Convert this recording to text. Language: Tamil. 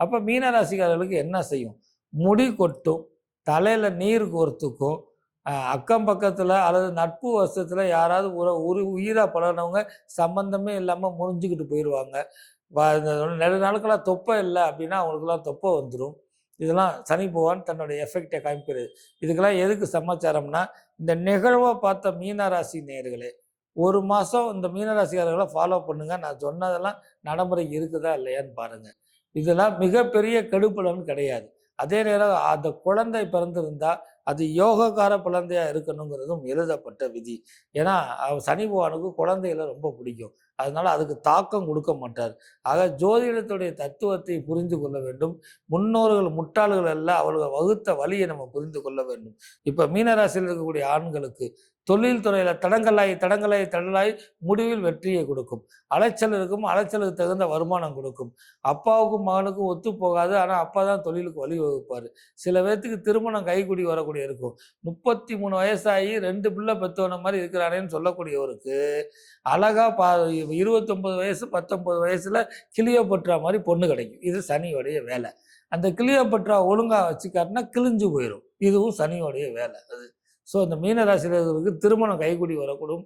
அப்போ மீனராசிக்காரர்களுக்கு என்ன செய்யும்? முடி கொட்டும் தலையில் நீர் கோர்த்துக்கும் அக்கம் பக்கத்தில் அல்லது நட்பு வருஷத்தில் யாராவது உர உரு உயிராக பழகினவங்க சம்பந்தமே இல்லாமல் முறிஞ்சுக்கிட்டு போயிடுவாங்க நெடு நாளுக்கெல்லாம் தொப்பை இல்லை அப்படின்னா அவங்களுக்குலாம் தொப்பை வந்துடும் இதெல்லாம் சனி பகவான் தன்னுடைய எஃபெக்டை காமிக்கிறது. இதுக்கெல்லாம் எதுக்கு சமாச்சாரம்னா இந்த நிகழ்வை பார்த்த மீனராசி நேயர்களே ஒரு மாதம் இந்த மீனராசிக்காரர்களை ஃபாலோ பண்ணுங்கள் நான் சொன்னதெல்லாம் நடைமுறை இருக்குதா இல்லையான்னு பாருங்கள் இதெல்லாம் மிகப்பெரிய கெடுப்பலன் கிடையாது. அதே நேரம் அந்த குழந்தை பிறந்திருந்தால் அது யோகக்கார குழந்தையா இருக்கணுங்கிறதும் எழுதப்பட்ட விதி. ஏன்னா அவர் சனி பகவானுக்கு குழந்தையில ரொம்ப பிடிக்கும். அதனால அதுக்கு தாக்கம் கொடுக்க மாட்டார். ஆக ஜோதிடத்துடைய தத்துவத்தை புரிந்து கொள்ள வேண்டும். முன்னோர்கள் முட்டாள்கள் அல்ல அவர்கள் வகுத்த வழியை நம்ம புரிந்து கொள்ள வேண்டும். இப்போ மீனராசியில் இருக்கக்கூடிய ஆண்களுக்கு தொழில் துறையில் தடங்கலாய் தடங்கலாய் தடலாய் முடிவில் வெற்றியை கொடுக்கும். அலைச்சல் இருக்கும் அலைச்சலுக்கு தகுந்த வருமானம் கொடுக்கும். அப்பாவுக்கும் மகனுக்கும் ஒத்து போகாது. ஆனால் அப்பா தான் தொழிலுக்கு வழி வகுப்பார் சில பேர்த்துக்கு திருமணம் கைக்குடி வரக்கூடிய இருக்கும். முப்பத்தி மூணு வயசாகி ரெண்டு பிள்ளை பெற்றவன மாதிரி இருக்கிறானேன்னு சொல்லக்கூடியவருக்கு அழகாக பா இருபத்தொம்பது வயசு பத்தொன்பது வயசில் கிளியோபட்ரா மாதிரி பொண்ணு கிடைக்கும். இது சனியோடைய வேலை. அந்த கிளியோபட்ரா ஒழுங்கா வச்சுக்காட்டினா கிழிஞ்சு போயிடும் இதுவும் சனியோடைய வேலை அது. ஸோ இந்த மீனராசிரியர்களுக்கு திருமணம் கைகூடி வரக்கூடும்.